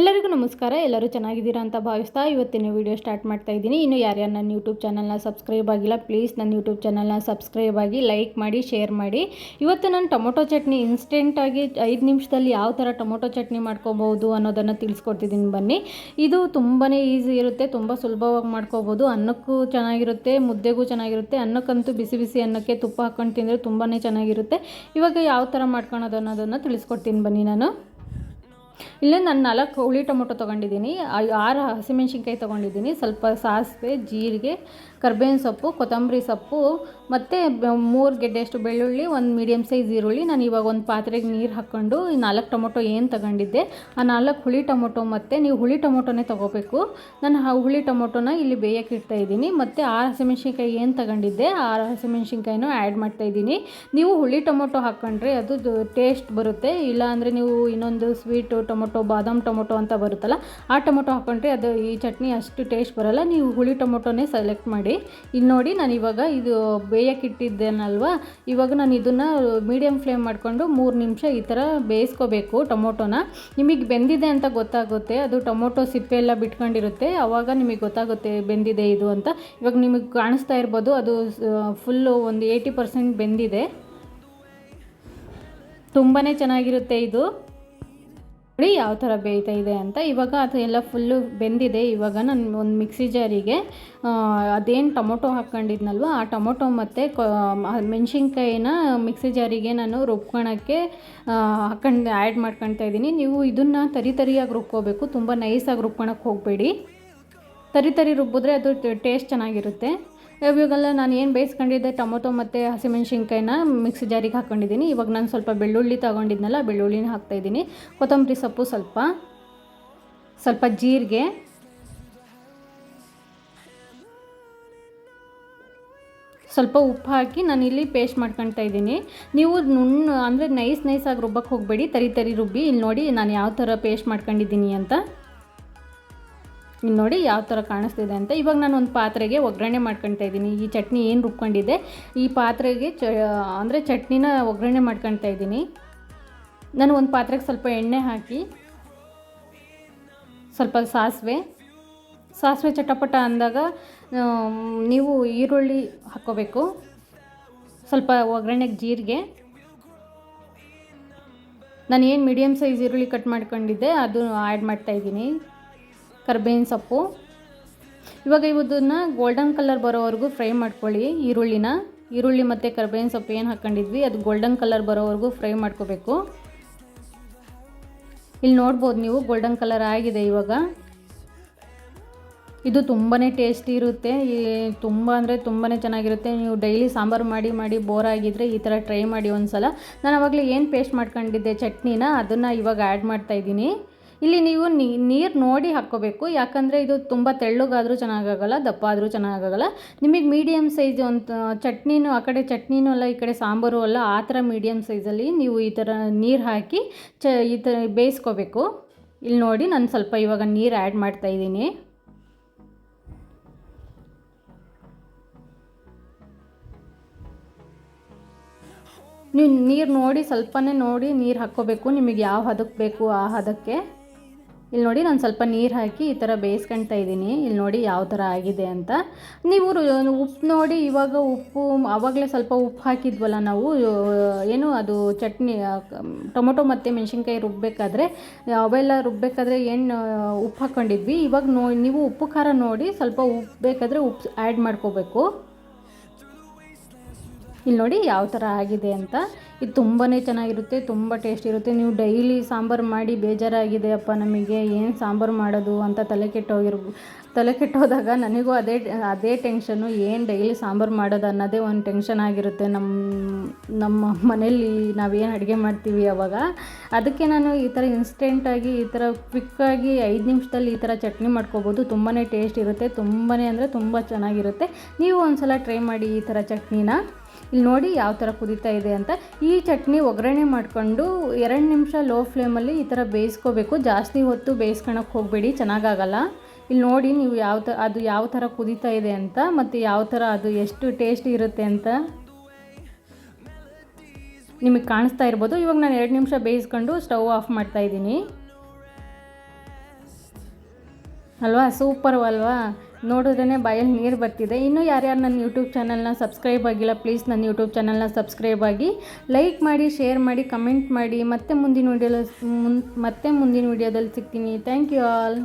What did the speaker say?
ಎಲ್ಲರಿಗೂ ನಮಸ್ಕಾರ. ಎಲ್ಲರೂ ಚೆನ್ನಾಗಿದ್ದೀರಾ ಅಂತ ಭಾವಿಸ್ತಾ ಇವತ್ತಿನ ವಿಡಿಯೋ ಸ್ಟಾರ್ಟ್ ಮಾಡ್ತಾ ಇದ್ದೀನಿ. ಇನ್ನು ಯಾರ್ಯಾರು ನನ್ನ ಯೂಟ್ಯೂಬ್ ಚಾನಲ್ನ ಸಬ್ಸ್ಕ್ರೈಬ್ ಆಗಿಲ್ಲ, ಪ್ಲೀಸ್ ನನ್ನ ಯೂಟ್ಯೂಬ್ ಚಾನಲ್ನ ಸಬ್ಸ್ಕ್ರೈಬ್ ಆಗಿ ಲೈಕ್ ಮಾಡಿ, ಶೇರ್ ಮಾಡಿ. ಇವತ್ತು ನಾನು ಟೊಮೊಟೊ ಚಟ್ನಿ ಇನ್ಸ್ಟೆಂಟಾಗಿ ಐದು ನಿಮಿಷದಲ್ಲಿ ಯಾವ ಥರ ಟೊಮೊಟೊ ಚಟ್ನಿ ಮಾಡ್ಕೋಬೋದು ಅನ್ನೋದನ್ನು ತಿಳಿಸ್ಕೊಡ್ತಿದ್ದೀನಿ ಬನ್ನಿ. ಇದು ತುಂಬಾ ಈಸಿ ಇರುತ್ತೆ, ತುಂಬ ಸುಲಭವಾಗಿ ಮಾಡ್ಕೋಬೋದು. ಅನ್ನಕ್ಕೂ ಚೆನ್ನಾಗಿರುತ್ತೆ, ಮುದ್ದೆಗೂ ಚೆನ್ನಾಗಿರುತ್ತೆ. ಅನ್ನಕ್ಕಂತೂ ಬಿಸಿ ಬಿಸಿ ಅನ್ನಕ್ಕೆ ತುಪ್ಪ ಹಾಕ್ಕೊಂಡು ತಿಂದರೆ ತುಂಬಾ ಚೆನ್ನಾಗಿರುತ್ತೆ. ಇವಾಗ ಯಾವ ಥರ ಮಾಡ್ಕೊಳೋದು ಅನ್ನೋದನ್ನು ತಿಳಿಸ್ಕೊಡ್ತೀನಿ ಬನ್ನಿ ನಾನು. ಇಲ್ಲೇ ನಾನು ನಾಲ್ಕು ಹುಳಿ ಟೊಮೊಟೊ ತೊಗೊಂಡಿದ್ದೀನಿ ಆರು ಹಸಿಮೆಣ್ಸಿನ್ಕಾಯಿ ತೊಗೊಂಡಿದ್ದೀನಿ, ಸ್ವಲ್ಪ ಸಾಸಿವೆ, ಜೀರಿಗೆ, ಕರ್ಬೇವಿನ ಸೊಪ್ಪು, ಕೊತ್ತಂಬರಿ ಸೊಪ್ಪು ಮತ್ತು ಮೂರು ಗೆಡ್ಡೆಯಷ್ಟು ಬೆಳ್ಳುಳ್ಳಿ, ಒಂದು ಮೀಡಿಯಮ್ ಸೈಜ್ ಈರುಳ್ಳಿ. ನಾನು ಇವಾಗ ಒಂದು ಪಾತ್ರೆಗೆ ನೀರು ಹಾಕ್ಕೊಂಡು ಈ ನಾಲ್ಕು ಟೊಮೊಟೊ ಏನು ತಗೊಂಡಿದ್ದೆ, ಆ ನಾಲ್ಕು ಹುಳಿ ಟೊಮೊಟೊ ಮತ್ತು ನೀವು ಹುಳಿ ಟೊಮೊಟೊನೇ ತೊಗೋಬೇಕು. ನಾನು ಆ ಹುಳಿ ಟೊಮೊಟೊನ ಇಲ್ಲಿ ಬೇಯಕ್ಕೆ ಇಡ್ತಾ ಇದ್ದೀನಿ. ಮತ್ತು ಆರು ಹಸಿಮೆಣ್ಸಿನ್ಕಾಯಿ ಏನು ತಗೊಂಡಿದ್ದೆ ಆರು ಹಸಿಮೆಣ್ಸಿನ್ಕಾಯಿನೂ ಆ್ಯಡ್ ಮಾಡ್ತಾ ಇದ್ದೀನಿ. ನೀವು ಹುಳಿ ಟೊಮೊಟೊ ಹಾಕ್ಕೊಂಡ್ರೆ ಅದು ಟೇಸ್ಟ್ ಬರುತ್ತೆ. ಇಲ್ಲ ಅಂದರೆ ನೀವು ಇನ್ನೊಂದು ಸ್ವೀಟು ಟೊಮೊಟೊ, ಬಾದಾಮ್ ಟೊಮೊಟೊ ಅಂತ ಬರುತ್ತಲ್ಲ, ಆ ಟೊಮೊಟೊ ಹಾಕ್ಕೊಂಡ್ರೆ ಅದು ಈ ಚಟ್ನಿ ಅಷ್ಟು ಟೇಸ್ಟ್ ಬರೋಲ್ಲ. ನೀವು ಹುಳಿ ಟೊಮೊಟೊನೇ ಸೆಲೆಕ್ಟ್ ಮಾಡಿ. ಇಲ್ಲಿ ನೋಡಿ ನಾನು ಇವಾಗ ಇದು ಬೇಯಕ್ಕೆ ಇಟ್ಟಿದ್ದೇನಲ್ವಾ ಇವಾಗ ನಾನು ಇದನ್ನು ಮೀಡಿಯಮ್ ಫ್ಲೇಮ್ ಮಾಡಿಕೊಂಡು ಮೂರು ನಿಮಿಷ ಈ ಥರ ಬೇಯಿಸ್ಕೋಬೇಕು ಟೊಮೊಟೊನ. ನಿಮಗೆ ಬೆಂದಿದೆ ಅಂತ ಗೊತ್ತಾಗುತ್ತೆ. ಅದು ಟೊಮೊಟೊ ಸಿಪ್ಪೆ ಎಲ್ಲ ಬಿಟ್ಕೊಂಡಿರುತ್ತೆ. ಆವಾಗ ನಿಮಗೆ ಗೊತ್ತಾಗುತ್ತೆ ಬೆಂದಿದೆ ಇದು ಅಂತ. ಇವಾಗ ನಿಮಗೆ ಕಾಣಿಸ್ತಾ ಇರ್ಬೋದು. ಅದು ಫುಲ್ಲು ಒಂದು ಏಯ್ಟಿ ಪರ್ಸೆಂಟ್ ಬೆಂದಿದೆ. ತುಂಬಾ ಚೆನ್ನಾಗಿರುತ್ತೆ ಇದು. ನೋಡಿ ಯಾವ ಥರ ಬೇಯ್ತಾ ಇದೆ ಅಂತ. ಇವಾಗ ಅದು ಎಲ್ಲ ಫುಲ್ಲು ಬೆಂದಿದೆ. ಇವಾಗ ನಾನು ಒಂದು ಮಿಕ್ಸಿ ಜಾರಿಗೆ ಅದೇನು ಟೊಮೊಟೊ ಹಾಕ್ಕೊಂಡಿದ್ನಲ್ವ, ಆ ಟೊಮೊಟೊ ಮತ್ತು ಮೆಣಸಿನ್ಕಾಯಿನ ಮಿಕ್ಸಿ ಜಾರಿಗೆ ನಾನು ರುಬ್ಕೊಳಕ್ಕೆ ಹಾಕೊಂಡು, ಆ್ಯಡ್ ಮಾಡ್ಕೊಳ್ತಾ ಇದ್ದೀನಿ. ನೀವು ಇದನ್ನು ತರಿ ತರಿಯಾಗಿ ರುಬ್ಕೋಬೇಕು. ತುಂಬ ನೈಸಾಗಿ ರುಬ್ಕೊಳಕ್ಕೆ ಹೋಗಬೇಡಿ. ತರಿ ತರಿ ರುಬ್ಬಿದ್ರೆ ಅದು ಟೇಸ್ಟ್ ಚೆನ್ನಾಗಿರುತ್ತೆ. ಇವಾಗೆಲ್ಲ ನಾನು ಏನು ಬೇಯಿಸ್ಕೊಂಡಿದ್ದೆ, ಟೊಮೊಟೊ ಮತ್ತು ಹಸಿಮೆಣ್ಸಿನ್ಕಾಯಿನ ಮಿಕ್ಸಿ ಜಾರಿಗೆ ಹಾಕ್ಕೊಂಡಿದ್ದೀನಿ ಇವಾಗ ನಾನು ಸ್ವಲ್ಪ ಬೆಳ್ಳುಳ್ಳಿ ತೊಗೊಂಡಿದ್ನಲ್ಲ, ಬೆಳ್ಳುಳ್ಳಿನ ಹಾಕ್ತಾಯಿದ್ದೀನಿ ಕೊತ್ತಂಬರಿ ಸೊಪ್ಪು ಸ್ವಲ್ಪ ಸ್ವಲ್ಪ ಜೀರಿಗೆ. ಸ್ವಲ್ಪ ಉಪ್ಪು ಹಾಕಿ ನಾನು ಇಲ್ಲಿ ಪೇಸ್ಟ್ ಮಾಡ್ಕೊಳ್ತಾ ಇದ್ದೀನಿ. ನೀವು ನುಣ್ಣು, ಅಂದರೆ ನೈಸ್ ನೈಸಾಗಿ ರುಬ್ಬಕ್ಕೆ ಹೋಗಬೇಡಿ, ತರಿ ತರಿ ರುಬ್ಬಿ. ಇಲ್ಲಿ ನೋಡಿ ನಾನು ಯಾವ ಥರ ಪೇಸ್ಟ್ ಮಾಡ್ಕೊಂಡಿದ್ದೀನಿ ಅಂತ. ನೋಡಿ ಯಾವ ಥರ ಕಾಣಿಸ್ತಿದೆ ಅಂತ. ಇವಾಗ ನಾನು ಒಂದು ಪಾತ್ರೆಗೆ ಒಗ್ಗರಣೆ ಮಾಡ್ಕೊಳ್ತಾ ಇದ್ದೀನಿ. ಈ ಚಟ್ನಿ ಏನು ರುಬ್ಕೊಂಡಿದ್ದೆ? ಈ ಪಾತ್ರೆಗೆ ಚ, ಅಂದರೆ ಚಟ್ನಿನ ಒಗ್ಗರಣೆ ಮಾಡ್ಕೊಳ್ತಾ ಇದ್ದೀನಿ. ನಾನು ಒಂದು ಪಾತ್ರೆಗೆ ಸ್ವಲ್ಪ ಎಣ್ಣೆ ಹಾಕಿ, ಸ್ವಲ್ಪ ಸಾಸಿವೆ. ಸಾಸಿವೆ ಚಟಪಟ ಅಂದಾಗ ನೀವು ಈರುಳ್ಳಿ ಹಾಕ್ಕೋಬೇಕು. ಸ್ವಲ್ಪ ಒಗ್ಗರಣೆಗೆ ಜೀರಿಗೆ. ನಾನು ಏನು ಮೀಡಿಯಮ್ ಸೈಜ್ ಈರುಳ್ಳಿ ಕಟ್ ಮಾಡ್ಕೊಂಡಿದ್ದೆ ಅದು ಆ್ಯಡ್ ಮಾಡ್ತಾಯಿದ್ದೀನಿ ಕರ್ಬೇವಿನ ಸೊಪ್ಪು. ಇವಾಗ ಇವದನ್ನು ಗೋಲ್ಡನ್ ಕಲರ್ ಬರೋವರೆಗೂ ಫ್ರೈ ಮಾಡ್ಕೊಳ್ಳಿ ಈರುಳ್ಳಿನ. ಈರುಳ್ಳಿ ಮತ್ತು ಕರ್ಬೇವಿನ ಸೊಪ್ಪು ಏನು ಹಾಕ್ಕೊಂಡಿದ್ವಿ ಅದು ಗೋಲ್ಡನ್ ಕಲರ್ ಬರೋವರೆಗೂ ಫ್ರೈ ಮಾಡ್ಕೋಬೇಕು. ಇಲ್ಲಿ ನೋಡ್ಬೋದು ನೀವು ಗೋಲ್ಡನ್ ಕಲರ್ ಆಗಿದೆ ಇವಾಗ. ಇದು ತುಂಬಾ ಟೇಸ್ಟಿ ಇರುತ್ತೆ. ಈ ತುಂಬ ಅಂದರೆ ತುಂಬಾ ಚೆನ್ನಾಗಿರುತ್ತೆ. ನೀವು ಡೈಲಿ ಸಾಂಬಾರು ಮಾಡಿ ಮಾಡಿ ಬೋರ್ ಆಗಿದ್ದರೆ ಈ ಥರ ಟ್ರೈ ಮಾಡಿ ಒಂದು ಸಲ ನಾನು ಅವಾಗಲೇ ಏನು ಪೇಸ್ಟ್ ಮಾಡ್ಕೊಂಡಿದ್ದೆ? ಚಟ್ನಿನ. ಅದನ್ನು ಇವಾಗ ಆ್ಯಡ್ ಮಾಡ್ತಾ ಇದ್ದೀನಿ. ಇಲ್ಲಿ ನೀವು ನೀರು ನೋಡಿ ಹಾಕ್ಕೋಬೇಕು. ಯಾಕಂದರೆ ಇದು ತುಂಬ ತೆಳ್ಳಗಾದರೂ ಚೆನ್ನಾಗಾಗಲ್ಲ ದಪ್ಪ ಆದರೂ ಚೆನ್ನಾಗಾಗಲ್ಲ. ನಿಮಗೆ ಮೀಡಿಯಮ್ ಸೈಜ್ ಒಂದು ಚಟ್ನಿನೂ, ಆ ಕಡೆ ಚಟ್ನಿನೂ ಅಲ್ಲ, ಈ ಕಡೆ ಸಾಂಬಾರು ಅಲ್ಲ, ಆ ಥರ ಮೀಡಿಯಮ್ ಸೈಜಲ್ಲಿ ನೀವು ಈ ಥರ ನೀರು ಹಾಕಿ ಚ, ಈ ಥರ ಬೇಯಿಸ್ಕೋಬೇಕು. ಇಲ್ಲಿ ನೋಡಿ ನಾನು ಸ್ವಲ್ಪ ಇವಾಗ ನೀರು ಆ್ಯಡ್ ಮಾಡ್ತಾ ಇದ್ದೀನಿ. ನೀವು ನೀರು ನೋಡಿ, ಸ್ವಲ್ಪನೇ ನೋಡಿ ನೀರು ಹಾಕ್ಕೋಬೇಕು. ನಿಮಗೆ ಯಾವ ಹದಕ್ಕೆ ಬೇಕು ಆ ಹದಕ್ಕೆ. ಇಲ್ಲಿ ನೋಡಿ ನಾನು ಸ್ವಲ್ಪ ನೀರು ಹಾಕಿ ಈ ಥರ ಬೇಯಿಸ್ಕೊಳ್ತಾ ಇದ್ದೀನಿ. ಇಲ್ಲಿ ನೋಡಿ ಯಾವ ಥರ ಆಗಿದೆ ಅಂತ. ನೀವು ಉಪ್ಪು ನೋಡಿ ಇವಾಗ ಉಪ್ಪು ಆವಾಗಲೇ ಸ್ವಲ್ಪ ಉಪ್ಪು ಹಾಕಿದ್ವಲ್ಲ ನಾವು ಏನು ಅದು ಚಟ್ನಿ ಟೊಮೊಟೊ ಮತ್ತು ಮೆಣಸಿನ್ಕಾಯಿ ರುಬ್ಬಬೇಕಾದ್ರೆ ಅವೆಲ್ಲ ರುಬ್ಬಬೇಕಾದ್ರೆ ಏನು ಉಪ್ಪು ಹಾಕ್ಕೊಂಡಿದ್ವಿ ಇವಾಗ ನೋ, ನೀವು ಉಪ್ಪು ಖಾರ ನೋಡಿ ಸ್ವಲ್ಪ ಉಪ್ಪು ಬೇಕಾದರೆ ಉಪ್ಪು ಆ್ಯಡ್ ಮಾಡ್ಕೋಬೇಕು. ಇಲ್ಲಿ ನೋಡಿ ಯಾವ ಥರ ಆಗಿದೆ ಅಂತ. ಇದು ತುಂಬಾ ಚೆನ್ನಾಗಿರುತ್ತೆ, ತುಂಬ ಟೇಸ್ಟ್ ಇರುತ್ತೆ. ನೀವು ಡೈಲಿ ಸಾಂಬಾರು ಮಾಡಿ ಬೇಜಾರಾಗಿದೆ ಅಪ್ಪ ನಮಗೆ, ಏನು ಸಾಂಬಾರು ಮಾಡೋದು ಅಂತ ತಲೆ ಕೆಟ್ಟೋಗಿರ್ ತಲೆ ಕೆಟ್ಟೋದಾಗ ನನಗೂ ಅದೇ ಅದೇ ಟೆನ್ಷನ್ನು ಏನು ಡೈಲಿ ಸಾಂಬಾರು ಮಾಡೋದು ಅನ್ನೋದೇ ಒಂದು ಟೆನ್ಷನ್ ಆಗಿರುತ್ತೆ. ನಮ್ಮ ನಮ್ಮ ಮನೆಯಲ್ಲಿ ನಾವೇನು ಅಡುಗೆ ಮಾಡ್ತೀವಿ ಅವಾಗ, ಅದಕ್ಕೆ ನಾನು ಈ ಥರ ಇನ್ಸ್ಟೆಂಟಾಗಿ ಈ ಥರ ಕ್ವಿಕ್ಕಾಗಿ ಐದು ನಿಮಿಷದಲ್ಲಿ ಈ ಥರ ಚಟ್ನಿ ಮಾಡ್ಕೋಬೋದು. ತುಂಬಾ ಟೇಸ್ಟ್ ಇರುತ್ತೆ ತುಂಬಾ ಅಂದರೆ ತುಂಬ ಚೆನ್ನಾಗಿರುತ್ತೆ. ನೀವು ಒಂದು ಸಲ ಟ್ರೈ ಮಾಡಿ ಈ ಥರ ಚಟ್ನಿನ. ಇಲ್ಲಿ ನೋಡಿ ಯಾವ ಥರ ಕುದೀತಾ ಇದೆ ಅಂತ. ಈ ಚಟ್ನಿ ಒಗ್ಗರಣೆ ಮಾಡಿಕೊಂಡು ಎರಡು ನಿಮಿಷ ಲೋ ಫ್ಲೇಮಲ್ಲಿ ಈ ಥರ ಬೇಯಿಸ್ಕೋಬೇಕು. ಜಾಸ್ತಿ ಹೊತ್ತು ಬೇಯಿಸ್ಕೊಳಕ್ಕೆ ಹೋಗಬೇಡಿ, ಚೆನ್ನಾಗಾಗಲ್ಲ. ಇಲ್ಲಿ ನೋಡಿ ನೀವು ಯಾವ ಥರ ಅದು ಯಾವ ಥರ ಕುದೀತಾ ಇದೆ ಅಂತ ಮತ್ತು ಯಾವ ಥರ ಅದು ಎಷ್ಟು ಟೇಸ್ಟ್ ಇರುತ್ತೆ ಅಂತ. ನಿಮಗೆ ಕಾಣಿಸ್ತಾ ಇರ್ಬೋದು. ಇವಾಗ ನಾನು ಎರಡು ನಿಮಿಷ ಬೇಯಿಸ್ಕೊಂಡು ಸ್ಟವ್ ಆಫ್ ಮಾಡ್ತಾಯಿದ್ದೀನಿ ಅಲ್ವಾ? ಸೂಪರ್ ಅಲ್ವಾ? ನೋಡಿದ್ರೇ ಬಾಯಲ್ಲಿ ನೀರು ಬರ್ತಿದೆ. ಇನ್ನೂ ಯಾರ್ಯಾರು ನನ್ನ ಯೂಟ್ಯೂಬ್ ಚಾನಲ್ನ ಸಬ್ಸ್ಕ್ರೈಬ್ ಆಗಿಲ್ಲ, ಪ್ಲೀಸ್ ನನ್ನ ಯೂಟ್ಯೂಬ್ ಚಾನಲ್ನ ಸಬ್ಸ್ಕ್ರೈಬ್ ಆಗಿ ಲೈಕ್ ಮಾಡಿ, ಶೇರ್ ಮಾಡಿ, ಕಮೆಂಟ್ ಮಾಡಿ. ಮತ್ತೆ ಮುಂದಿನ ವಿಡಿಯೋದಲ್ಲಿ ಮತ್ತೆ ಮುಂದಿನ ವಿಡಿಯೋದಲ್ಲಿ ಸಿಗ್ತೀನಿ. Thank you all.